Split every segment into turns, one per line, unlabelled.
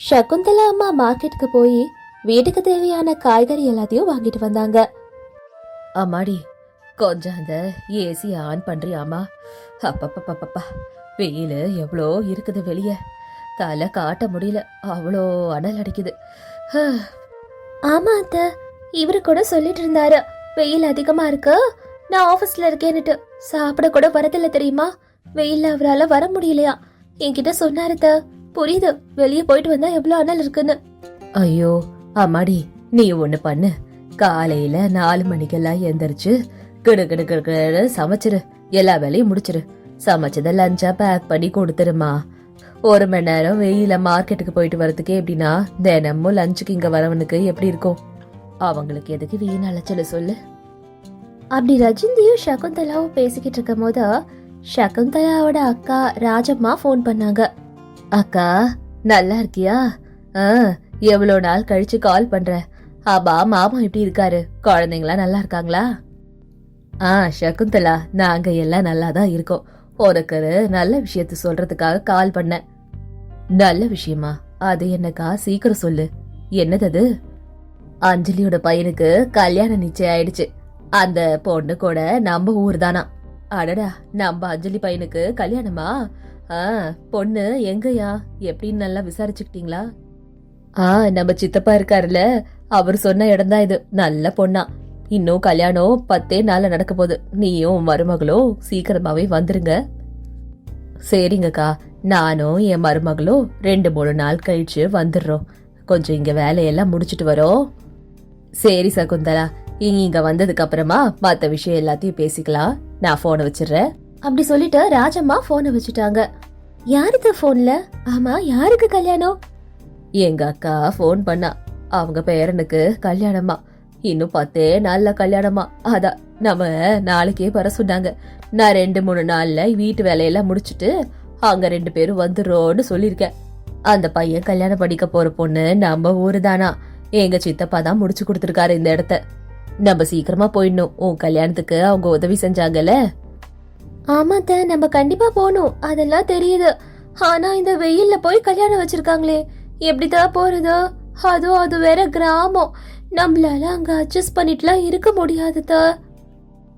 சகுந்தலா அம்மா மார்க்கெட்டுக்கு போய் வீட்டுக்கு தேவையான காய்கறி எல்லாத்தையும் வாங்கிட்டு வந்தாங்க.
அம்மாடி கொஞ்சம் அந்த ஏசி ஆன் பண்றியாமா அப்பப்பப்பப்பப்பா வெயில் எவ்வளோ இருக்குது வெளியே. தலை காட்ட முடியல அவ்வளோ அனல் அடிக்குது.
ஆமா அத்தை இவரு கூட சொல்லிட்டு இருந்தாரு வெயில் அதிகமா இருக்கு நான் ஆபீஸ்ல இருக்கேன்னுட்டு. சாப்பிட கூட வரதில்ல தெரியுமா? வெயில்ல அவரால வர முடியலையா? என்கிட்ட சொன்னாரு. புரியுது. வெளியே போயிட்டு வந்தா எவ்வளவு அனல் இருக்குன்னு.
ஐயோ அம்மாடி நீ ஒன்று பண்ணு. காலையில நாலு மணிக்கெல்லாம் எந்திரிச்சு கிடு கிடு கிடு சமைச்சிரு. எல்லா வேலையும் முடிச்சிரு. சமைச்சதை லஞ்சா பேக் பண்ணி கொடுத்துருமா. ஒரு மணி நேரம் வெயில மார்க்கெட்டுக்கு போயிட்டு வரதுக்கே எப்படின்னா தினமும் லஞ்சுக்கு இங்க வரவனுக்கு எப்படி இருக்கும்? அவங்களுக்கு எதுக்கு வீண் அலைச்சல சொல்லு.
அப்படி ரஜிந்தியும் சகுந்தலாவும் பேசிக்கிட்டு இருக்கும் போது சகுந்தலாவோட அக்கா ராஜம்மா ஃபோன் பண்ணாங்க.
அக்கா நல்லா இருக்கியா? ஆ எவ்வளோ நாள் கழிச்சு கால் பண்ணுறேன் ஆபா மாமா எப்படி இருக்காரு? குழந்தைங்களா நல்லா இருக்காங்களா? ஆ சகுந்தலா நாங்க எல்லாம் நல்லா தான் இருக்கோம். உனக்கு நல்ல விஷயத்த சொல்றதுக்காக கால் பண்ணேன். நல்ல விஷயமா? அது என்னக்கா? சீக்கிரம் சொல்லு. என்னது அது? அஞ்சலியோட பையனுக்கு கல்யாணம் நிச்சயம் ஆயிடுச்சு. அந்த பொண்ணு கூட நம்ம ஊர் தானா? அடடா நம்ம அஞ்சலி பையனுக்கு கல்யாணமா? ஆ பொண்ணு எங்கயா எப்படின்னு நல்லா விசாரிச்சுக்கிட்டீங்களா? ஆ நம்ம சித்தப்பா இருக்காருல்ல. அவர் சொன்ன இடம்தான் இது. நல்ல பொண்ணா. இன்னும் கல்யாணம் பத்தே நாள்ல நடக்க போகுது. நீயும் மருமகளும் சீக்கிரமாவே வந்துருங்க. சரிங்கக்கா. நானும் என் மருமகளும் ரெண்டு மூணு நாள் கழிச்சு வந்துடுறோம். கொஞ்சம் இங்க வேலையெல்லாம் முடிச்சிட்டு வரோம். சரி சகுந்தலா. இங்க இங்க வந்ததுக்கு அப்புறமா மற்ற விஷயம் எல்லாத்தையும் பேசிக்கலாம். நான் போனை வச்சிடுறேன்.
அப்படி சொல்லிட்டு ராஜம்மா போனை வச்சுட்டாங்க. யாருக்கு போன்ல ஆமா யாருக்கு கல்யாணம்?
எங்க அக்கா ஃபோன் பண்ணா. அவங்க பேரனுக்கு கல்யாணமா இன்னும் பத்தே நாள்ல கல்யாணமா அதான் நம்ம நாளைக்கே வர சொன்னாங்க. நான் ரெண்டு மூணு நாள்ல வீட்டு வேலையெல்லாம் முடிச்சுட்டு அங்க ரெண்டு பேரும் வந்துடுறோன்னு சொல்லியிருக்கேன். அந்த பையன் கல்யாணம் படிக்க போற பொண்ணு நம்ம ஊரு தானா? எங்க சித்தப்பா தான் முடிச்சு கொடுத்துருக்காரு இந்த இடத்த. நம்ம சீக்கிரமா போயிடணும். உன் கல்யாணத்துக்கு அவங்க உதவி செஞ்சாங்கல்ல?
ஆமாத்த நம்ம கண்டிப்பா போகணும். அதெல்லாம் தெரியுது. ஆனா இந்த வெயில்ல போய் கல்யாணம் வச்சிருக்காங்களே. எப்படிதான் போறது? அதுவும் அது வேற கிராமம். நம்மளால அங்க அட்ஜஸ்ட் பண்ணிட்டுலாம் இருக்க முடியாதுதா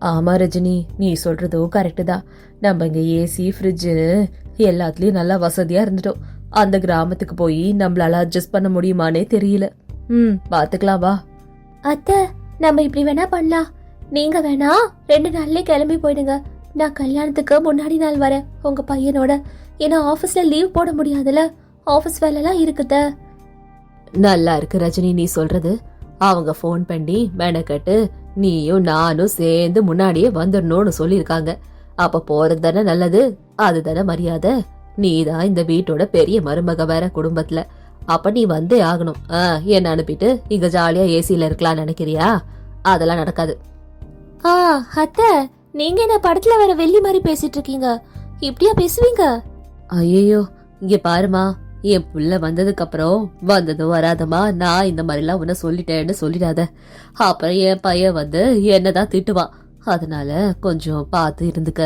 ஆமா ரஜினி. நீ சொல்றதும் கரெக்டு தான். நம்ம இங்க ஏசி ஃப்ரிட்ஜு எல்லாத்துலயும் நல்லா வசதியா இருந்துட்டோம். அந்த கிராமத்துக்கு போய் நம்மளால அட்ஜஸ்ட் பண்ண முடியுமானே தெரியல. ம் பாத்துக்கலாம் வா.
அத்தை நம்ம இப்படி வேணா பண்ணலாம். நீங்க வேணா ரெண்டு நாள்லயே கிளம்பி போயிடுங்க. நான் கல்யாணத்துக்கு முன்னாடி நாள் வரேன் உங்க பையனோட ஏன்னா ஆபீஸ்ல லீவ் போட முடியாதுல? ஆபீஸ் வேலைலாம் இருக்குத.
நல்லா இருக்கு ரஜினி. நீ சொல்றது அவங்க ஃபோன் பண்ணி மெனக்கட்டு நீயும் நானும் சேர்ந்து முன்னாடியே வந்துடணும்னு சொல்லியிருக்காங்க. அப்ப போறது தானே நல்லது அதுதானே மரியாதை. நீ தான் இந்த வீட்டோட பெரிய மருமக வேற குடும்பத்துல. அப்ப நீ வந்தே ஆகணும். என்ன அனுப்பிட்டு இங்க ஜாலியா ஏசில இருக்கலாம் நினைக்கிறியா? அதெல்லாம் நடக்காது.
ஆ அத்தை நீங்க என்ன படத்துல வர வெள்ளி மாதிரி பேசிட்டு இருக்கீங்க? இப்படியா பேசுவீங்க?
ஐயோ இங்க பாருமா. என் புள்ள வந்ததுக்கு அப்புறம் வந்ததும் வராதமா நான் இந்த மாதிரிலாம் உன்ன சொல்லிட்டேன்னு சொல்லிடாத. அப்புறம் என் பையன் வந்து என்னதான் திட்டுவான். அதனால கொஞ்சம் பார்த்து இருந்துக்க.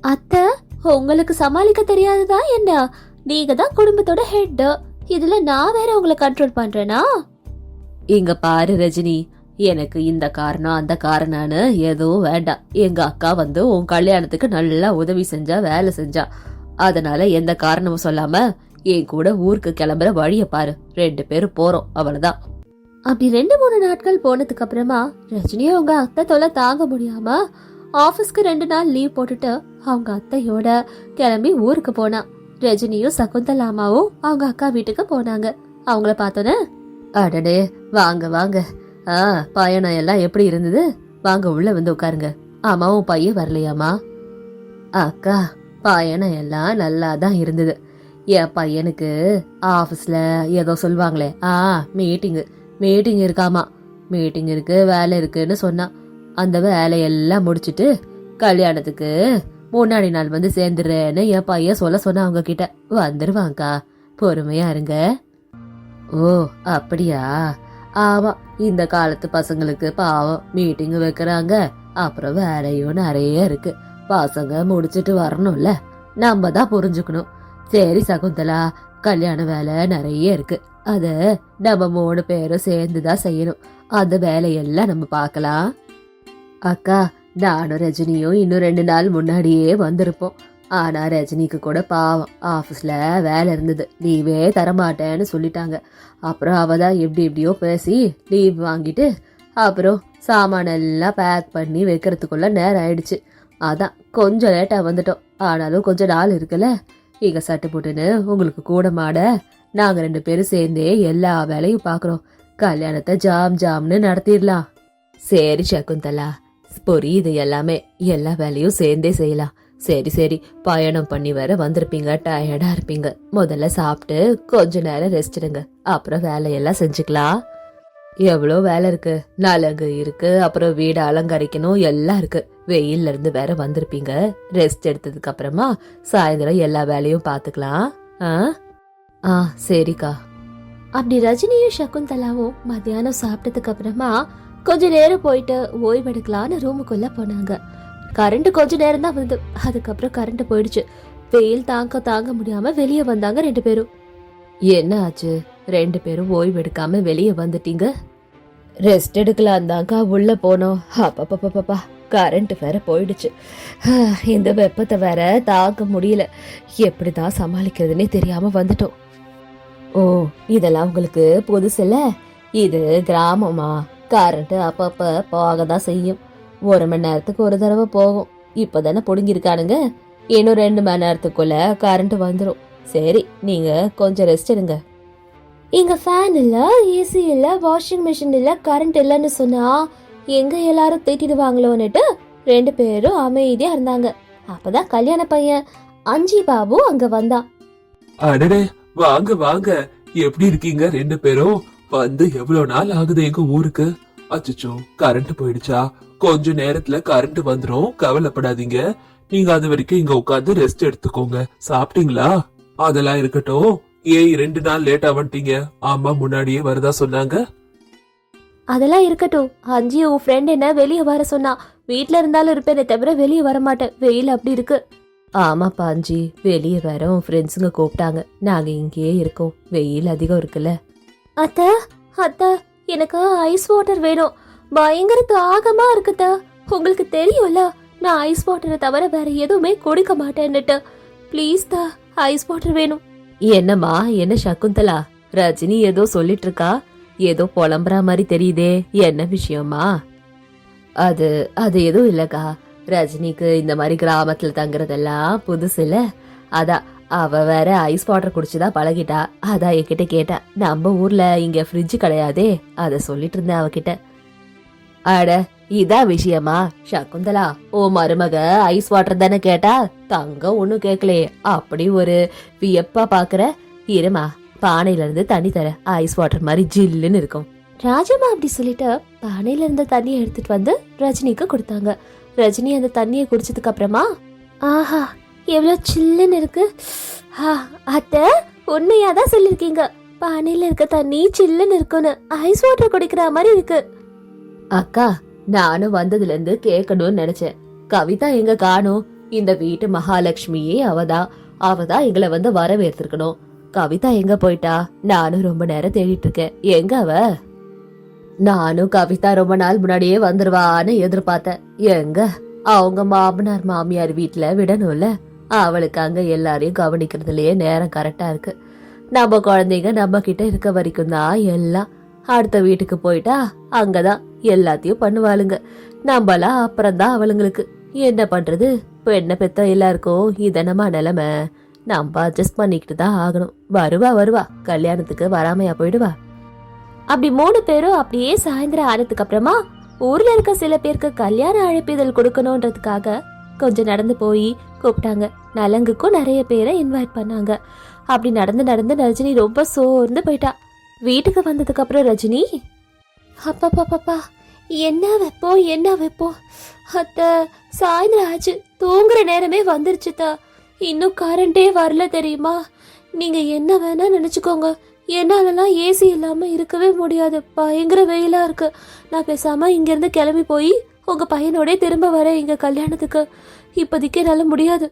அத்தை உங்களுக்கு சமாளிக்க தெரியாததா என்ன? நீங்க தான் குடும்பத்தோட ஹெட் இதுல நான் வேற உங்களை கண்ட்ரோல் பண்றேனா?
இங்க பாரு ரஜினி. எனக்கு இந்த காரணம் அந்த காரணம்னு எதுவும் வேண்டாம். எங்க அக்கா வந்து உன் கல்யாணத்துக்கு நல்லா உதவி செஞ்சா வேலை செஞ்சா. அதனால எந்த காரணமும் சொல்லாம என் கூட ஊருக்கு கிளம்புற வழிய பாரு. ரெண்டு பேரும் போறோம் அவ்வளவுதான்.
அப்படி ரெண்டு மூணு நாட்கள் போனதுக்கு அப்புறமா ரஜினியை அவங்க அத்தை தொலை தாங்க முடியாம ஆபீஸ்க்கு ரெண்டு நாள் லீவ் போட்டுட்டு அவங்க அத்தையோட கிளம்பி ஊருக்கு போனா. ரஜினியும் சகுந்தலாமாவும் அவங்க அக்கா வீட்டுக்கு போனாங்க. அவங்கள பார்த்தோன்னே
அடடே வாங்க வாங்க. ஆ பயணம் எல்லாம் எப்படி இருந்தது? வாங்க உள்ள வந்து உட்காருங்க. ஆமா உன் பையன் வரலையாமா? அக்கா பயணம் எல்லாம் நல்லா தான் இருந்தது. என் பையனுக்கு ஆஃபீஸில் ஏதோ சொல்லுவாங்களே. ஆ மீட்டிங்கு மீட்டிங் இருக்காமா? மீட்டிங் இருக்கு வேலை இருக்குன்னு சொன்னான் அந்த வேலையெல்லாம் முடிச்சிட்டு கல்யாணத்துக்கு முன்னாடி நாள் வந்து சேர்ந்துடுறேன்னு என் பையன் சொல்ல சொன்னான் அவங்க கிட்ட வந்துருவாங்க்கா பொறுமையா இருங்க. ஓ அப்படியா? ஆமா இந்த காலத்து பசங்களுக்கு பாவம் மீட்டிங் வைக்கிறாங்க. அப்புறம் வேலையும் நிறைய இருக்கு. பசங்க முடிச்சிட்டு வரணும்ல. நம்ம தான் புரிஞ்சுக்கணும். சரி சகுந்தலா கல்யாண வேலை நிறைய இருக்கு. அத நம்ம மூணு பேரும் சேர்ந்து தான் செய்யணும். அந்த வேலையெல்லாம் நம்ம பார்க்கலாம். அக்கா நானும் ரஜினியும் இன்னும் ரெண்டு நாள் முன்னாடியே வந்திருப்போம். ஆனா ரஜினிக்கு கூட பாவம். ஆஃபீஸில் வேலை இருந்தது. லீவே தரமாட்டேன்னு சொல்லிட்டாங்க. அப்புறம் அவ தான் எப்படி எப்படியோ பேசி லீவ் வாங்கிட்டு அப்புறம் சாமானெல்லாம் பேக் பண்ணி வைக்கிறதுக்குள்ள நேரம் ஆயிடுச்சு. அதான் கொஞ்சம் லேட்டாக வந்துட்டோம். ஆனாலும் கொஞ்சம் நாள் இருக்குல்ல. இங்கே சட்டு போட்டுன்னு உங்களுக்கு கூட மாட நாங்கள் ரெண்டு பேரும் சேர்ந்தே எல்லா வேலையும் பார்க்குறோம் கல்யாணத்தை ஜாம் ஜாம்னு நடத்திடலாம். சரி சகுந்தலா புரியுது எல்லாமே. எல்லா வேலையும் சேர்ந்தே செய்யலாம். சரி சரி. பயணம் பண்ணி வர வந்திருப்பீங்க. டயர்டா இருப்பீங்க. முதல்ல சாப்பிட்டு கொஞ்ச நேரம் ரெஸ்ட் எடுங்க. அப்புறம் வேலையெல்லாம் செஞ்சுக்கலாம். எவ்வளோ வேலை இருக்கு? நலங்கு இருக்கு. அப்புறம் வீடு அலங்கரிக்கணும். எல்லாம் இருக்கு. வெயில்ல இருந்து வேற வந்திருப்பீங்க. ரெஸ்ட் எடுத்ததுக்கு அப்புறமா சாயந்தரம் எல்லா வேலையும் பார்த்துக்கலாம். ஆ? ஆ சரிக்கா.
அப்படி ரஜினியும் சகுந்தலாவும் மத்தியானம் சாப்பிட்டதுக்கு அப்புறமா கொஞ்ச நேரம் போயிட்டு ஓய்வெடுக்கலான்னு ரூமுக்குள்ள போனாங்க. கரண்ட் கொஞ்ச நேரம் தான் வந்து அதுக்கப்புறம் கரண்ட் போயிடுச்சு. வெயில் தாங்க தாங்க முடியாம வெளியே வந்தாங்க ரெண்டு பேரும்.
என்ன ஆச்சு? ரெண்டு பேரும் ஓய்வு எடுக்காம வெளியே வந்துட்டீங்க? ரெஸ்ட் எடுக்கலாம் தாங்க உள்ள போனோம். அப்பப்பப்பப்பா கரண்ட் வேற போயிடுச்சு. இந்த வெப்பத்தை வேற தாங்க முடியல. எப்படிதான் சமாளிக்கிறதுனே தெரியாம வந்துட்டோம். ஓ இதெல்லாம் உங்களுக்கு புதுசுல இது கிராமமா? கரண்ட் அப்பப்ப போக தான் செய்யும். ஒரு மணி நேரத்துக்கு ஒரு தடவை போகும். இப்பதானே புடுங்கிருக்கானுங்க இன்னும் ரெண்டு மணி நேரத்துக்குள்ள கரண்ட் வந்துடும் சரி நீங்க கொஞ்சம் ரெஸ்ட் எடுங்க.
இங்க ஃபேன் இல்ல ஏசி இல்ல வாஷிங் மிஷின் இல்ல கரண்ட் இல்லைன்னு சொன்னா எங்க எல்லாரும் திட்டிடுவாங்களோன்னுட்டு ரெண்டு பேரும் அமைதியா இருந்தாங்க. அப்பதான் கல்யாண பையன் அஞ்சி பாபு அங்க வந்தான்.
அடடே வாங்க வாங்க. எப்படி இருக்கீங்க ரெண்டு பேரும்? வந்து எவ்வளவு நாள் ஆகுது எங்க ஊருக்கு? அச்சச்சோ கரண்ட் போயிடுச்சா? கொஞ்ச நேரத்துல கரண்ட் வந்துரும். கவலைப்படாதீங்க. நீங்க அது வரைக்கும் இங்க உட்காந்து ரெஸ்ட் எடுத்துக்கோங்க. சாப்பிட்டீங்களா? அதெல்லாம் இருக்கட்டும். ஏன் ரெண்டு நாள் லேட்டா வந்துட்டீங்க? ஆமா முன்னாடியே வரதா சொன்னாங்க?
அதெல்லாம் இருக்கட்டும். அஞ்சி உன் ஃப்ரெண்ட் என்ன வெளியே வர சொன்னா. வீட்ல இருந்தாலும் இருப்பேனே தவிர வெளியே வர மாட்டேன் வெயில் அப்படி இருக்கு.
ஆமா பாஞ்சி வெளியே வேற உன் ஃப்ரெண்ட்ஸுங்க கூப்பிட்டாங்க. நாங்க இங்கேயே இருக்கோம். வெயில் அதிகம் இருக்குல்ல.
அத்தை அத்தை. எனக்கு ஐஸ் வாட்டர் வேணும். பயங்கர தாகமா இருக்குத? உங்களுக்கு தெரியும்ல நான் ஐஸ் வாட்டரை தவிர வேற எதுவுமே கொடுக்க மாட்டேன்னுட்டு. ப்ளீஸ் தா ஐஸ் வாட்டர் வேணும்.
என்னம்மா என்ன சகுந்தலா? ரஜினி ஏதோ சொல்லிட்டு இருக்கா ஏதோ புலம்புற மாதிரி தெரியுதே என்ன விஷயமா அது அது எதுவும் இல்லக்கா. ரஜினிக்கு இந்த மாதிரி கிராமத்துல தங்குறதெல்லாம் புதுசு இல்ல அதான் அவ வேற ஐஸ் வாட்டர் குடிச்சுதான் பழகிட்டா. அதான் என்கிட்ட கேட்டா நம்ம ஊர்ல இங்க ஃப்ரிட்ஜ் கிடையாதே அத சொல்லிட்டு இருந்தேன் அவகிட்ட. அட இதான் விஷயமா? சகுந்தலா ஓ மருமக ஐஸ் வாட்டர் தானே கேட்டா? தங்கம் ஒன்னும் கேட்கலையே அப்படி ஒரு வியப்பா பாக்குற? இருமா பானையில இருந்து தண்ணி தர ஐஸ் வாட்டர் மாதிரி ஜில்லுன்னு இருக்கும்.
ராஜம்மா அப்படி சொல்லிட்டு பானையில இருந்த தண்ணியை எடுத்துட்டு வந்து ரஜினிக்கு கொடுத்தாங்க. ரஜினி அந்த தண்ணியை குடிச்சதுக்கு அப்புறமா ஆஹா எவ்வளோ சில்லுன்னு இருக்கு. அத்தை உண்மையாக தான் சொல்லியிருக்கீங்க பானையில் இருக்க தண்ணி சில்லுன்னு இருக்குன்னு. ஐஸ் வாட்டர் குடிக்கிற மாதிரி இருக்கு.
அக்கா நானும் வந்ததுலேருந்து கேட்கணும்னு நினச்சேன். கவிதா எங்க காணும்? இந்த வீட்டு மகாலட்சுமியே அவதான் அவதான் எங்களை வந்து வரவேற்றிருக்கணும் கவிதா எங்க போயிட்டா? நானும் ரொம்ப நேரம் தேடிட்டு இருக்கேன். எங்க அவ? நானும் கவிதா ரொம்ப நாள் முன்னாடியே வந்துருவான்னு எதிர்பார்த்தேன். எங்க? அவங்க மாமனார் மாமியார் வீட்டுல விடணும்ல. அவளுக்கு அங்கே எல்லாரையும் கவனிக்கிறதுலையே நேரம் கரெக்டாக இருக்கு. நம்ம குழந்தைங்க நம்ம கிட்ட இருக்க வரைக்கும் தான் எல்லாம். அடுத்த வீட்டுக்கு போயிட்டா அங்கதான் எல்லாத்தையும் பண்ணுவாளுங்க. நம்மளாம் அப்புறம்தான் அவளுங்களுக்கு. என்ன பண்றது? பெண்ணை பெத்த எல்லாருக்கும் இதனமா நிலைமை. நம்ம அட்ஜஸ்ட் பண்ணிக்கிட்டு தான் ஆகணும். வருவா வருவா. கல்யாணத்துக்கு வராமையா போயிடுவா.
அப்படி மூணு பேரும் அப்படியே சாயந்தரம் ஆனதுக்கு அப்புறமா ஊர்ல இருக்க சில பேருக்கு கல்யாண அழைப்பிதழ் கொடுக்கணுன்றதுக்காக கொஞ்சம் நடந்து போய் கூப்பிட்டாங்க. நலங்குக்கும் நிறைய பேரை இன்வைட் பண்ணாங்க. அப்படி நடந்து நடந்து ரஜினி ரொம்ப சோர்ந்து போயிட்டா. வீட்டுக்கு வந்ததுக்கப்புறம் ரஜினி ரஜினி பாப்பா என்ன வைப்போம் என்ன வைப்போம்? அத்த சாயந்தரம் ஆச்சு தூங்குற நேரமே வந்துருச்சுதா இன்னும் கரண்டே வரல தெரியுமா? நீங்க என்ன வேணா நினைச்சுக்கோங்க. என்னாலலாம் ஏசி இல்லாமல் இருக்கவே முடியாது. பயங்கர வெயிலாக இருக்கு. நான் பேசாமல் இங்கேருந்து கிளம்பி போய் உங்கள் பையனோடே திரும்ப வரேன் எங்கள் கல்யாணத்துக்கு. இப்போதைக்கு என்னால் முடியாது.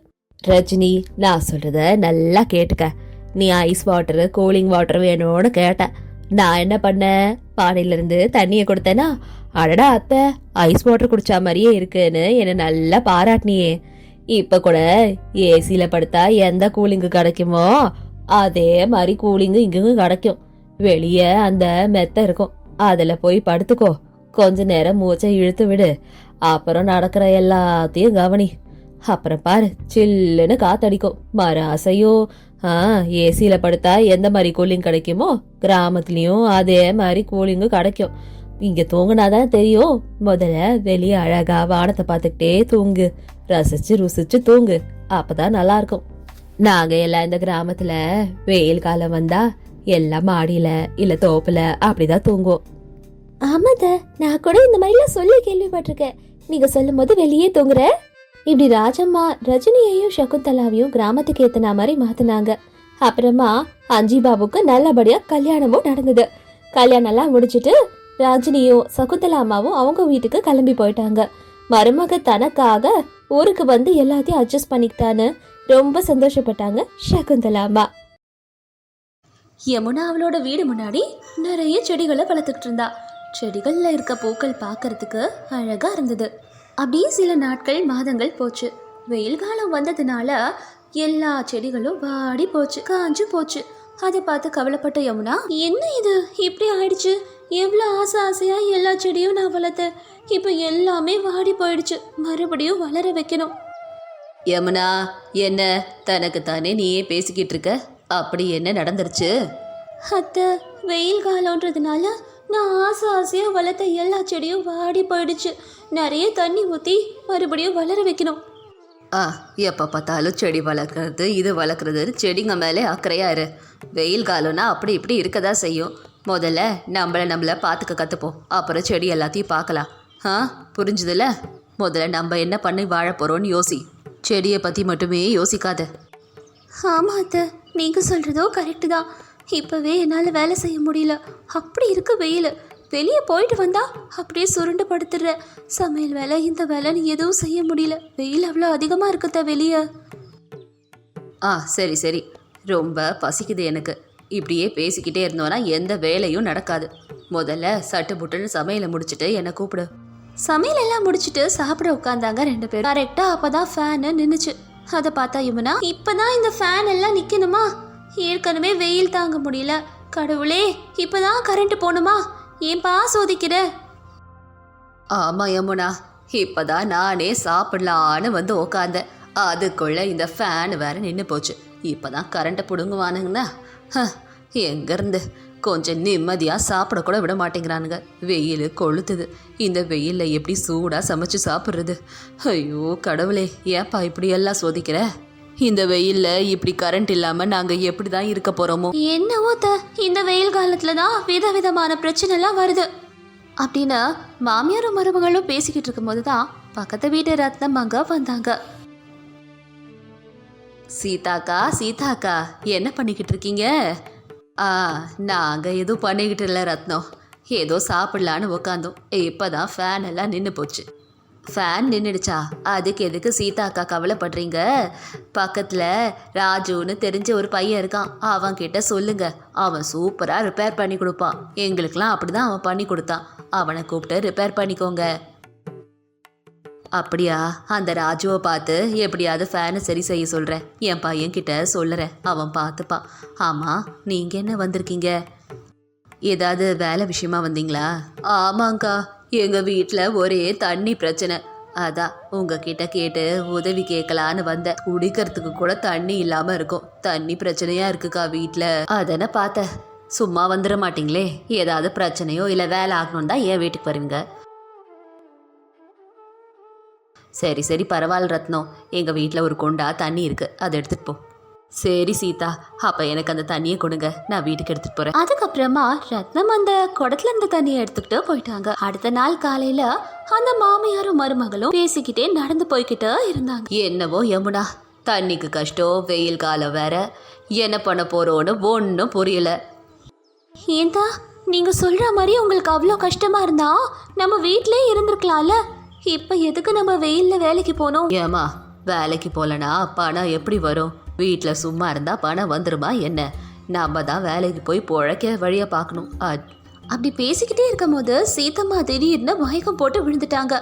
ரஜினி நான் சொல்கிறத நல்லா கேட்டுக்க. நீ ஐஸ் வாட்டரு கூலிங் வாட்டர் வேணும்னு கேட்ட. நான் என்ன பண்ணேன் பானையிலேருந்து தண்ணியை கொடுத்தேனா? அடடா அத்தை ஐஸ் வாட்டர் குடிச்சா மாதிரியே இருக்குன்னு என்னை நல்லா பாராட்டினியே. இப்போ கூட ஏசியில் படுத்தா எந்த கூலிங்கு கிடைக்குமோ அதே மாதிரி கூலிங்கு இங்கும் கிடைக்கும். வெளியே அந்த மெத்த இருக்கும். அதில் போய் படுத்துக்கோ. கொஞ்ச நேரம் மூச்சை இழுத்து விடு. அப்புறம் நடக்கிற எல்லாத்தையும் கவனி. அப்புறம் பாரு சில்லுன்னு காத்தடிக்கும். மர அசையோ ஆ ஏசியில படுத்தா எந்த மாதிரி கூலிங் கிடைக்குமோ கிராமத்துலயும் அதே மாதிரி கூலிங்கு கிடைக்கும். இங்க தூங்குனாதான் தெரியும். முதல்ல வெளியே அழகா வானத்தை பார்த்துக்கிட்டே தூங்கு. ரசிச்சு ருசிச்சு தூங்கு. அப்பதான் நல்லா இருக்கும் நாங்க எல்லாம் இந்த கிராமத்துல வெயில் காலம் வந்தா எல்லாம் மாடியில இல்ல தோப்புல அப்படிதான் தூங்குவோம்.
ஆமாத நான் கூட இந்த மாதிரிலாம் சொல்லி கேள்விப்பட்டிருக்கேன். நீங்க சொல்லும் போது வெளியே தூங்குற? இப்படி ராஜம்மா ரஜினியையும் சகுந்தலாவையும் கிராமத்துக்கு ஏத்தன மாதிரி மாத்தினாங்க. அப்புறமா அஞ்சி பாபுக்கு நல்லபடியா கல்யாணமும் நடந்தது. கல்யாணம் எல்லாம் முடிச்சிட்டு ராஜினியும் சகுந்தலா அம்மாவும் அவங்க வீட்டுக்கு கிளம்பி போயிட்டாங்க. மருமக தனக்காக ஊருக்கு வந்து எல்லாத்தையும் அட்ஜஸ்ட் பண்ணிக்கிட்டான்னு ரொம்ப சந்தோஷப்பட்டாங்க சகுந்தலா அம்மா. யமுனா அவளோட வீடு முன்னாடி நிறைய செடிகளை வளர்த்துக்கிட்டு இருந்தா. செடிகள்ல இருக்க பூக்கள் பார்க்கறதுக்கு அழகா இருந்தது. அப்படியே சில நாட்கள் மாதங்கள் போச்சு. வெயில் காலம் வந்ததுனால எல்லா செடிகளும் வாடி போச்சு காஞ்சு போச்சு. அதை பார்த்து கவலைப்பட்ட யமுனா என்ன இது? இப்படி ஆயிடுச்சு. எவ்வளோ ஆசை ஆசையா எல்லா செடியும் நான் வளர்த்தேன். இப்போ எல்லாமே வாடி போயிடுச்சு. மறுபடியும் வளர வைக்கணும்.
யமுனா என்ன? தனக்கு தானே நீயே பேசிக்கிட்டு இருக்க? அப்படி என்ன நடந்துருச்சு?
அத்தை வெயில் காலம்ன்றதுனால நான் ஆசை ஆசையாக வளர்த்த எல்லா செடியும் வாடி போயிடுச்சு. நிறைய தண்ணி ஊற்றி மறுபடியும் வளர வைக்கணும்.
ஆ எப்போ பார்த்தாலும் செடி வளர்க்குறது இது வளர்க்குறது செடிங்க மேலே அக்கறையா இரு. வெயில் காலம்னா அப்படி இப்படி இருக்கதா செய்யும். முதல்ல நம்மள நம்மள பார்த்துக்க கற்றுப்போம் அப்புறம் செடி எல்லாத்தையும் பார்க்கலாம். ஆ புரிஞ்சுதுல முதல்ல நம்ம என்ன பண்ணி வாழ போகிறோன்னு யோசி. செடியை பற்றி மட்டுமே யோசிக்காத.
ஆமாம் அத்தை நீங்கள் சொல்கிறதோ கரெக்டு தான். இப்போவே என்னால் வேலை செய்ய முடியல. அப்படி இருக்கு வெயில். வெளியே போயிட்டு வந்தா அப்படியே சுருண்டு படுத்துடுற. சமையல் வேலை இந்த வேலைன்னு எதுவும் செய்ய முடியல. வெயில் அவ்வளோ அதிகமாக இருக்குத்த வெளியே.
ஆ சரி சரி. ரொம்ப பசிக்குது எனக்கு. இப்படியே பேசிக்கிட்டே இருந்தோன்னா எந்த வேலையும் நடக்காது. முதல்ல சட்டு புட்டுன்னு சமையலை முடிச்சிட்டு என்னை கூப்பிடு.
சமையல் எல்லாம் முடிச்சிட்டு சாப்பிட உட்காந்தாங்க ரெண்டு பேரும். கரெக்டா அப்பதான் ஃபேனு நின்னுச்சு. அதை பார்த்தா இவனா? இப்பதான் இந்த ஃபேன் எல்லாம் நிக்கணுமா? ஏற்கனவே வெயில் தாங்க முடியல. கடவுளே இப்பதான் கரண்ட் போகணுமா ஏன்பா சோதிக்கிற?
ஆமாம் யமுனா இப்பதான் நானே சாப்பிடலான்னு வந்து உக்காந்தேன். அதுக்குள்ள இந்த ஃபேன் வேற நின்று போச்சு. இப்பதான் கரண்ட்டை பிடுங்குவானுங்கண்ணா ஹ, எங்கேருந்து? கொஞ்சம் நிம்மதியாக சாப்பிட கூட விட மாட்டேங்கிறானுங்க. வெயில் கொளுத்துது. இந்த வெயிலில் எப்படி சூடாக சமைச்சு சாப்பிட்றது? ஐயோ கடவுளே ஏப்பா இப்படியெல்லாம் சோதிக்கிறேன் சோதிக்கிற? இந்த வெயிலில் இப்படி கரண்ட் இல்லாமல் நாங்கள் எப்படி தான் இருக்க போகிறோமோ
என்னவோ த இந்த வெயில் காலத்துல தான் விதவிதமான பிரச்சனை எல்லாம் வருது. அப்படின்னு மாமியாரும் மருமகளும் பேசிக்கிட்டு இருக்கும்போது தான் பக்கத்து வீட்டு ரத்னம் அங்க வந்தாங்க.
சீதாக்கா சீதாக்கா என்ன பண்ணிக்கிட்டு இருக்கீங்க? ஆ நாங்கள் எதுவும் பண்ணிக்கிட்டு இல்லை ரத்னம். ஏதோ சாப்பிடலான்னு உக்காந்தோம். இப்போதான் ஃபேன் எல்லாம் நின்று போச்சு. ஃபேன் நின்றுடுச்சா அதுக்கு எதுக்கு சீதா அக்கா கவலைப்படுறீங்க? பக்கத்தில் ராஜுன்னு தெரிஞ்ச ஒரு பையன் இருக்கான். அவன் கிட்ட சொல்லுங்க. அவன் சூப்பராக ரிப்பேர் பண்ணி கொடுப்பான். எங்களுக்கெல்லாம் அப்படி தான் அவன் பண்ணி கொடுத்தான். அவனை கூப்பிட்டு ரிப்பேர் பண்ணிக்கோங்க. அப்படியா? அந்த ராஜுவை பார்த்து எப்படியாவது ஃபேனை சரி செய்ய சொல்கிறேன் என் பையன்கிட்ட சொல்லுறேன். அவன் பார்த்துப்பான். ஆமாம் நீங்கள் என்ன வந்திருக்கீங்க? ஏதாவது வேலை விஷயமா வந்தீங்களா? ஆமாங்க்கா எங்கள் வீட்டில் ஒரே தண்ணி பிரச்சனை. அதான் உங்ககிட்ட கேட்டு உதவி கேட்கலான்னு வந்தேன். குடிக்கிறதுக்கு கூட தண்ணி இல்லாமல் இருக்கும். தண்ணி பிரச்சனையாக இருக்குக்கா வீட்டில் அதனை பார்த்தேன் சும்மா வந்துட மாட்டிங்களே. ஏதாவது பிரச்சனையோ இல்லை வேலை ஆகணும் தான் ஏன் வீட்டுக்கு வருவீங்க சரி சரி பரவாயில்ல ரத்னம். எங்கள் வீட்டில் ஒரு கொண்டா தண்ணி இருக்குது அதை எடுத்துகிட்டு போ. சரி சீதா. அப்போ எனக்கு அந்த தண்ணியை கொடுங்க. நான் வீட்டுக்கு எடுத்துகிட்டு போகிறேன்
அதுக்கப்புறமா ரத்னம் அந்த குடத்துல இருந்த தண்ணியை எடுத்துக்கிட்டு போயிட்டாங்க. அடுத்த நாள் காலையில அந்த மாமியாரும் மருமகளும் பேசிக்கிட்டே நடந்து போய்கிட்டு இருந்தாங்க.
என்னவோ யமுனா. தண்ணிக்கு கஷ்டம் வெயில் காலம் வேற. என்ன பண்ண போகிறோன்னு ஒன்றும் புரியல.
ஏந்தா நீங்க சொல்ற மாதிரி உங்களுக்கு அவ்வளோ கஷ்டமா இருந்தா நம்ம வீட்டிலே இருந்திருக்கலாம்ல. இப்ப எதுக்கு நம்ம வெயில்ல வேலைக்கு போனோம்?
ஏமா வேலைக்கு போகலனா பணம் எப்படி வரும்? வீட்டில் சும்மா இருந்தால் பணம் வந்துருமா என்ன? நம்ம தான் வேலைக்கு போய் பிழைக்க வழியை பார்க்கணும்
அப்படி பேசிக்கிட்டே இருக்கும் போது சீதம்மா திடீர்னு மயக்கம் போட்டு விழுந்துட்டாங்க.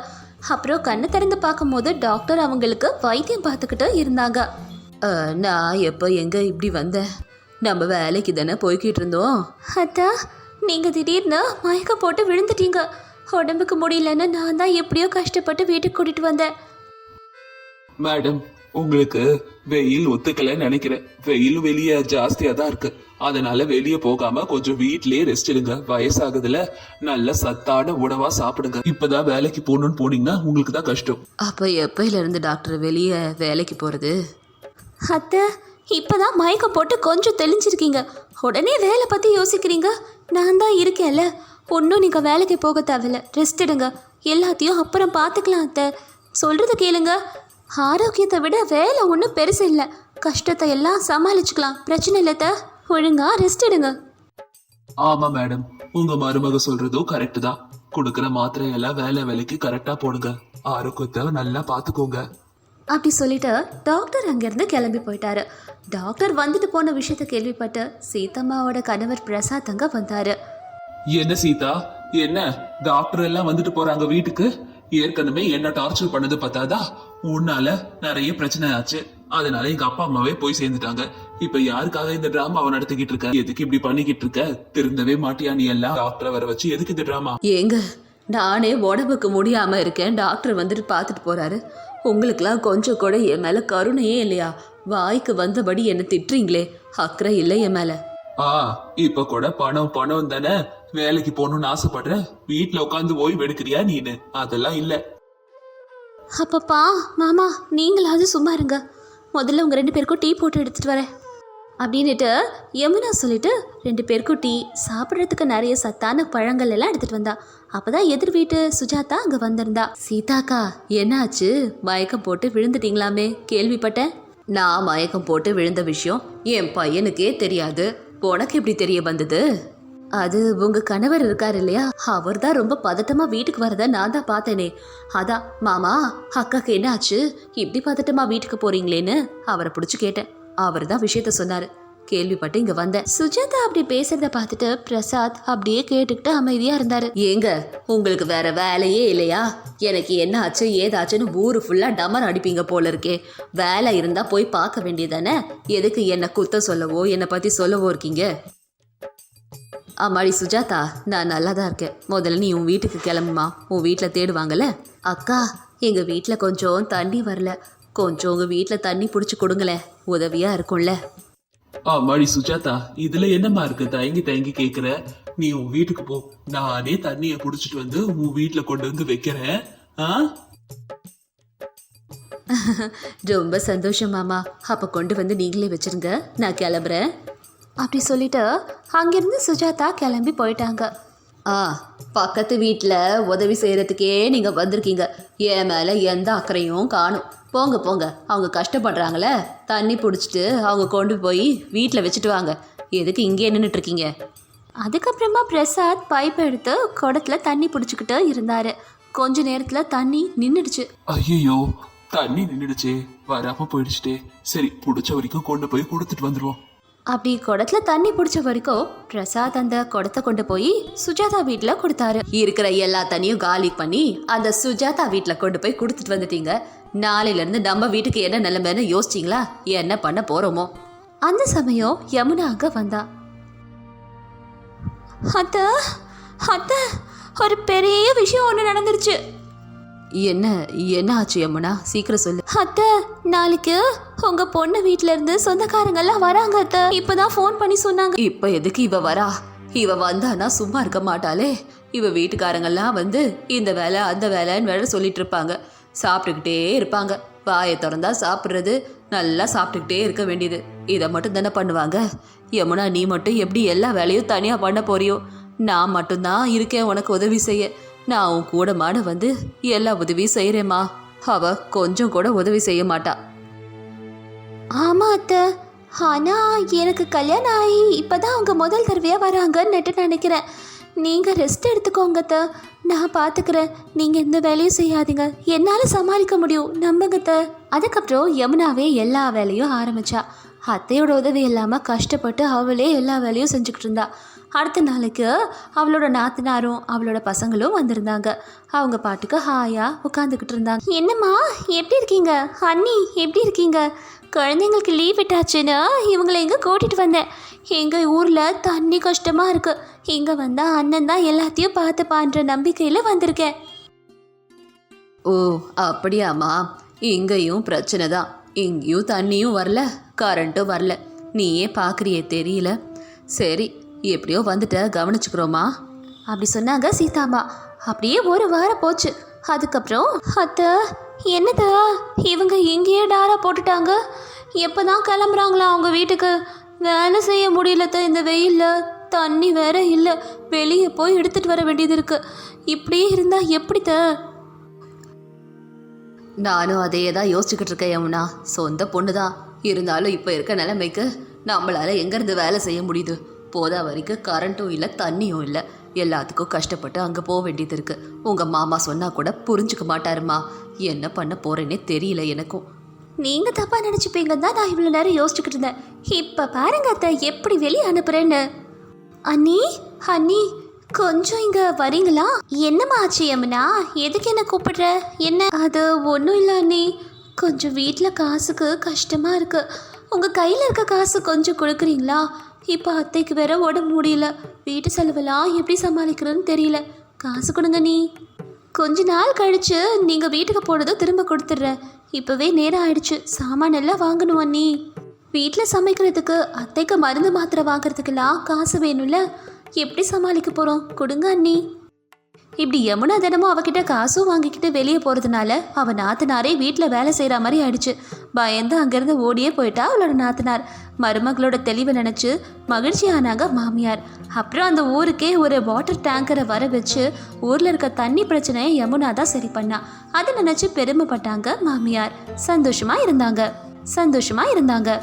அப்புறம் கண்ணை திறந்து பார்க்கும்போது டாக்டர் அவங்களுக்கு வைத்தியம் பார்த்துக்கிட்டு இருந்தாங்க.
நான் எப்போ எங்கே இப்படி வந்தேன்? நம்ம வேலைக்கு தானே போய்கிட்டு இருந்தோம்.
அத்தா நீங்கள் திடீர்னு மயக்கம் போட்டு விழுந்துட்டீங்க. உடம்புக்கு முடியலன்னு நான் தான் எப்படியோ கஷ்டப்பட்டு வீட்டுக்கு கூட்டிகிட்டு வந்தேன்.
மேடம் உங்களுக்கு வெயில் ஒத்துக்கலைன்னு நினைக்கிறேன். வெயில் வெளியே ஜாஸ்தியா தான் இருக்கு. அதனால வெளியே போகாம கொஞ்சம் வீட்லயே ரெஸ்ட் எடுங்க. வயசாகுதுல நல்ல சத்தான உணவா சாப்பிடுங்க. இப்பதான் வேலைக்கு போகணும்னு போனீங்கன்னா உங்களுக்கு தான் கஷ்டம்.
அப்போ எப்பையில இருந்து டாக்டர் வெளியே வேலைக்கு போகிறது
அத்தை இப்பதான் மயக்கம் போட்டு கொஞ்சம் தெளிஞ்சிருக்கீங்க. உடனே வேலை பத்தி யோசிக்கிறீங்க? நான் தான் இருக்கேன்ல. ஒன்றும் நீங்க வேலைக்கு போக தேவையில்ல. ரெஸ்ட் எடுங்க. எல்லாத்தையும் அப்புறம் பார்த்துக்கலாம் அத்தை. சொல்றது கேளுங்க. ஆரோக்கியத்தை விட வேலை ஒன்றும் பெருசு இல்லை. கஷ்டத்தை எல்லாம் சமாளிச்சுக்கலாம். பிரச்சனை இல்லை அத்தை. ஒழுங்கா ரெஸ்ட் எடுங்க.
ஆமா மேடம் உங்க மருமக சொல்றதும் கரெக்ட் தான். கொடுக்கற மாத்திரை எல்லாம் வேலை வேலைக்கு கரெக்டா போடுங்க. ஆரோக்கியத்தை நல்லா பாத்துக்கோங்க
அப்படி சொல்லிட்டு டாக்டர் அங்கேருந்து கிளம்பி போயிட்டாரு. டாக்டர் வந்துட்டு போன விஷயத்த கேள்விப்பட்டு சீதம்மாவோட கணவர் பிரசாத் அங்க வந்தாரு.
என்ன சீதா? என்ன? டாக்டர் எல்லாம் வந்துட்டு போறாங்க வீட்டுக்கு? ஏற்கனவே என்ன டார்ச்சர் பண்ணது பத்தாதா? உன்னால நிறைய பிரச்சனை ஆச்சு. அதனால எங்க அப்பா அம்மாவே போய் சேர்ந்துட்டாங்க. இப்ப யாருக்காக இந்த டிராமாவை நடத்திக்கிட்டு இருக்க? எதுக்கு இப்படி பண்ணிக்கிட்டு இருக்க? திருந்தவே மாட்டியா நீ எல்லாம்? டாக்டரை வர வச்சு எதுக்கு இந்த டிராமா
ஏங்க நானே உடம்புக்கு முடியாமல் இருக்கேன். டாக்டர் வந்துட்டு பார்த்துட்டு போகிறாரு உங்களுக்கெல்லாம் கொஞ்சம் கூட என் மேலே கருணையே இல்லையா? வாய்க்கு வந்தபடி என்னை திட்டுறீங்களே. அக்கறை இல்லை என் மேலே.
ஆ இப்ப கூட பணம் பணம் தானே? வேலைக்கு போகணும்னு ஆசைப்படுற? வீட்டுல உட்காந்து ஓய்வு எடுக்கிறியா நீனு? அதெல்லாம் இல்ல.
அப்பப்பா மாமா நீங்களாவது சும்மா இருங்க. முதல்ல உங்கள் ரெண்டு பேருக்கும் டீ போட்டு எடுத்துகிட்டு வரேன். அப்படின்னுட்டு யமுனா சொல்லிட்டு ரெண்டு பேருக்கும் டீ சாப்பிட்றதுக்கு நிறைய சத்தான பழங்கள் எல்லாம் எடுத்துகிட்டு வந்தா. அப்பதான் எதிர் வீட்டு சுஜாதா அங்கே வந்திருந்தா.
சீதாக்கா என்னாச்சு? மயக்கம் போட்டு விழுந்துட்டீங்களாமே? கேள்விப்பட்டேன். நான் மயக்கம் போட்டு விழுந்த விஷயம் என் பையனுக்கே தெரியாது. உனக்கு எப்படி தெரிய வந்தது? அது உங்க கணவர் இருக்கார் இல்லையா? அவர் தான் ரொம்ப பதட்டமா வீட்டுக்கு வரத நான் தான் பார்த்தேனே. அதான் மாமா அக்காக்கு என்ன ஆச்சு? இப்படி பதட்டமா வீட்டுக்கு போறீங்களேன்னு அவரை பிடிச்சி கேட்டேன். அவர் தான் விஷயத்த சொன்னாரு. கேள்விப்பட்டு இங்க வந்தேன்.
சுஜாதா அப்படி பேசுறத பார்த்துட்டு பிரசாத் அப்படியே கேட்டுக்கிட்டு அமைதியா இருந்தாரு.
ஏங்க உங்களுக்கு வேற வேலையே இல்லையா? எனக்கு என்ன ஆச்சு ஏதாச்சுன்னு ஊரு ஃபுல்லா டமர் அடிப்பீங்க போல இருக்கே. வேலை இருந்தா போய் பார்க்க வேண்டியதானே எதுக்கு என்ன குத்த சொல்லவோ என்னை பத்தி சொல்லவோ இருக்கீங்க? அம்மாடி சுஜாதா நான் நல்லா தான் இருக்கேன். முதல்ல நீ உன் வீட்டுக்கு கிளம்புமா? உன் வீட்டில் தேடுவாங்கல்ல? அக்கா எங்க வீட்டில் கொஞ்சம் தண்ணி வரல. கொஞ்சம் உங்க வீட்டில் தண்ணி பிடிச்சி கொடுங்களேன். உதவியா இருக்கும்ல.
ஆமாடி சுஜாதா இதுல என்னம்மா இருக்கு? தயங்கி தயங்கி கேக்குற. நீ உன் வீட்டுக்கு போ. நானே தண்ணிய புடிச்சிட்டு வந்து உன் வீட்டுல கொண்டு வந்து வைக்கிறேன். ஆ?
ரொம்ப சந்தோஷம் மாமா. அப்போ கொண்டு வந்து நீங்களே வச்சிருங்க. நான் கிளம்புறேன்.
அப்படி சொல்லிட்டு அங்கிருந்து சுஜாதா கிளம்பி போயிட்டாங்க.
ஆ பக்கத்து வீட்டில் உதவி செய்கிறதுக்கே நீங்கள் வந்திருக்கீங்க. என் மேலே எந்த அக்கறையும் காணும். போங்க போங்க. அவங்க கஷ்டப்படுறாங்களே. தண்ணி பிடிச்சிட்டு அவங்க கொண்டு போய் வீட்டில் வச்சுட்டு வாங்க. எதுக்கு இங்கே நின்றுட்டு இருக்கீங்க
அதுக்கப்புறமா பிரசாத் பைப் எடுத்து குடத்துல தண்ணி பிடிச்சிக்கிட்டு இருந்தாரு. கொஞ்ச நேரத்துல தண்ணி நின்றுடுச்சு
ஐயோ தண்ணி நின்னுடுச்சே. வராம போயிடுச்சுட்டே. சரி புடிச்ச வரைக்கும் கொண்டு போய் கொடுத்துட்டு வந்துருவோம்.
அப்படி குடத்துல தண்ணி பிடிச்ச வரைக்கும் பிரசாத் அந்த குடத்தை கொண்டு போய் சுஜாதா வீட்ல கொடுத்தாரு.
இருக்கிற எல்லா தண்ணியும் காலி பண்ணி அந்த சுஜாதா வீட்டில் கொண்டு போய் கொடுத்துட்டு வந்துட்டீங்க. நாளையிலேருந்து நம்ம வீட்டுக்கு என்ன நிலைமைன்னு யோசிச்சிங்களா? என்ன பண்ண போகிறோமோ
அந்த சமயம் யமுனா அங்க வந்தா. அத்த அத்த ஒரு பெரிய விஷயம் ஒன்று நடந்துருச்சு.
என்ன என்ன ஆச்சு யமுனா சீக்கிரம் சொல்லு.
அத்த நாளைக்கு உங்க பொண்ணு வீட்ல இருந்து சொந்தக்காரங்க எல்லாம் வராங்க அத்த. இப்பதான் ஃபோன் பண்ணி சொன்னாங்க.
இப்ப எதுக்கு இவ வரா? இவ வந்தானா சும்மா இருக்க மாட்டாளே? இவ வீட்டுக்காரங்கெல்லாம் வந்து இந்த வேலை அந்த வேலைன்னு வேலை சொல்லிட்டு இருப்பாங்க. சாப்பிட்டுக்கிட்டே இருப்பாங்க. வாயை திறந்தா சாப்பிட்றது நல்லா சாப்பிட்டுக்கிட்டே இருக்க வேண்டியது. இதை மட்டும் தானே பண்ணுவாங்க? யமுனா நீ மட்டும் எப்படி எல்லா வேலையும் தனியாக பண்ண போறியோ? நான் மட்டும்தான் இருக்கேன் உனக்கு உதவி செய்ய. நான் உன் கூட மாட வந்து எல்லா உதவியும் செய்கிறேம்மா அவ கொஞ்சம் கூட உதவி செய்ய மாட்டா.
ஆமா அத்த. ஆனா எனக்கு கல்யாணம் ஆகி இப்பதான் அவங்க முதல் தடவையா வராங்கன்னு நினைக்கிறேன். நீங்க ரெஸ்ட் எடுத்துக்கோங்க அத்த. நான் பாத்துக்கிறேன். நீங்க எந்த வேலையும் செய்யாதீங்க. என்னால சமாளிக்க முடியும். நம்புங்க அதுக்கப்புறம் யமுனாவே எல்லா வேலையும் ஆரம்பிச்சா. அத்தையோட உதவி இல்லாமல் கஷ்டப்பட்டு அவளே எல்லா வேலையும் செஞ்சுக்கிட்டு இருந்தா. அடுத்த நாளைக்கு அவளோட நாத்தனாரும் அவளோட பசங்களும் வந்திருந்தாங்க. அவங்க பாட்டுக்கு ஹாயா உட்காந்துக்கிட்டு இருந்தாங்க. என்னம்மா எப்படி இருக்கீங்க? அண்ணி எப்படி இருக்கீங்க? குழந்தைங்களுக்கு லீவ் விட்டாச்சுன்னு இவங்களை எங்கே கூட்டிகிட்டு வந்தேன் எங்கள் ஊரில் தண்ணி கஷ்டமாக இருக்குது இங்கே வந்தால் அண்ணன் தான் எல்லாத்தையும் பார்த்துப்பான்ற நம்பிக்கையில் வந்திருக்கேன்.
ஓ அப்படியாம்மா. இங்கேயும் பிரச்சனை தான். இங்கேயும் தண்ணியும் வரல கரண்ட்டும் வரல. நீயே பார்க்குறியே தெரியல. சரி எப்படியோ வந்துட்ட கவனிச்சுக்கிறோமா
அப்படி சொன்னாங்க சீதாம்மா. அப்படியே ஒரு வாரம் போச்சு. அதுக்கப்புறம் அத்தை என்னதா இவங்க இங்கேயே டாரா போட்டுட்டாங்க. எப்போ தான் கிளம்புறாங்களா அவங்க வீட்டுக்கு? வேலை செய்ய முடியலத்த இந்த வெயிலில். தண்ணி வேற இல்லை. வெளியே போய் எடுத்துகிட்டு வர வேண்டியது இருக்கு. இப்படியே இருந்தால் எப்படித்த?
நானும் அதையே தான் யோசிச்சுக்கிட்டு இருக்கேன் யமுனா. சொந்த பொண்ணு தான் இருந்தாலும் இப்போ இருக்க நிலைமைக்கு நம்மளால் எங்கேருந்து வேலை செய்ய முடியுது? போதா வரைக்கும் கரண்ட்டும் இல்லை தண்ணியும் இல்லை. எல்லாத்துக்கும் கஷ்டப்பட்டு அங்கே போக வேண்டியது இருக்குது உங்கள் மாமா சொன்னால் கூட புரிஞ்சுக்க மாட்டாருமா. என்ன பண்ண போகிறேன்னே தெரியல எனக்கும்.
நீங்கள் தப்பாக நினச்சிப்பீங்க தான் நான் இவ்வளோ நேரம் யோசிச்சுக்கிட்டு இருந்தேன். இப்போ பாருங்க அத்தை எப்படி வெளியே அனுப்புகிறேன்னு அண்ணி அண்ணி கொஞ்சம் இங்கே வரீங்களா? என்னம்மா ஆச்சு யமுனா? எதுக்கு என்ன கூப்பிடுற? என்ன? அது ஒன்றும் இல்லை அண்ணி. கொஞ்சம் வீட்டில் காசுக்கு கஷ்டமாக இருக்குது உங்கள் கையில் இருக்க காசு கொஞ்சம் கொடுக்குறீங்களா? இப்போ அத்தைக்கு வேற உடம்பு முடியல. வீட்டு செலவெல்லாம் எப்படி சமாளிக்கிறதுன்னு தெரியல. காசு கொடுங்க நீ. கொஞ்ச நாள் கழிச்சு நீங்கள் வீட்டுக்கு போனதும் திரும்ப கொடுத்துட்றேன். இப்போவே நேரம் ஆயிடுச்சு. சாமான் எல்லாம் வாங்கணும் அண்ணி. வீட்டில் சமைக்கிறதுக்கு அத்தைக்கு மருந்து மாத்திரை வாங்குறதுக்கெல்லாம் காசு வேணும்ல. எப்படி சமாளிக்க போகிறோம் கொடுங்க அண்ணி. இப்படி யமுனா தினமும் அவகிட்ட காசும் வாங்கிக்கிட்டு வெளியே போகிறதுனால அவள் நாத்தனாரே வீட்டில் வேலை செய்கிற மாதிரி ஆயிடுச்சு. பயந்து அங்கேருந்து ஓடியே போயிட்டா அவளோட நாத்தனார். மருமகளோட தெளிவை நினச்சி மகிழ்ச்சி ஆனாங்க மாமியார். அப்புறம் அந்த ஊருக்கே ஒரு வாட்டர் டேங்கரை வர வச்சு ஊரில் இருக்க தண்ணி பிரச்சனையை யமுனா தான் சரி பண்ணா. அதை நினச்சி பெருமைப்பட்டாங்க மாமியார். சந்தோஷமாக இருந்தாங்க. சந்தோஷமாக இருந்தாங்க.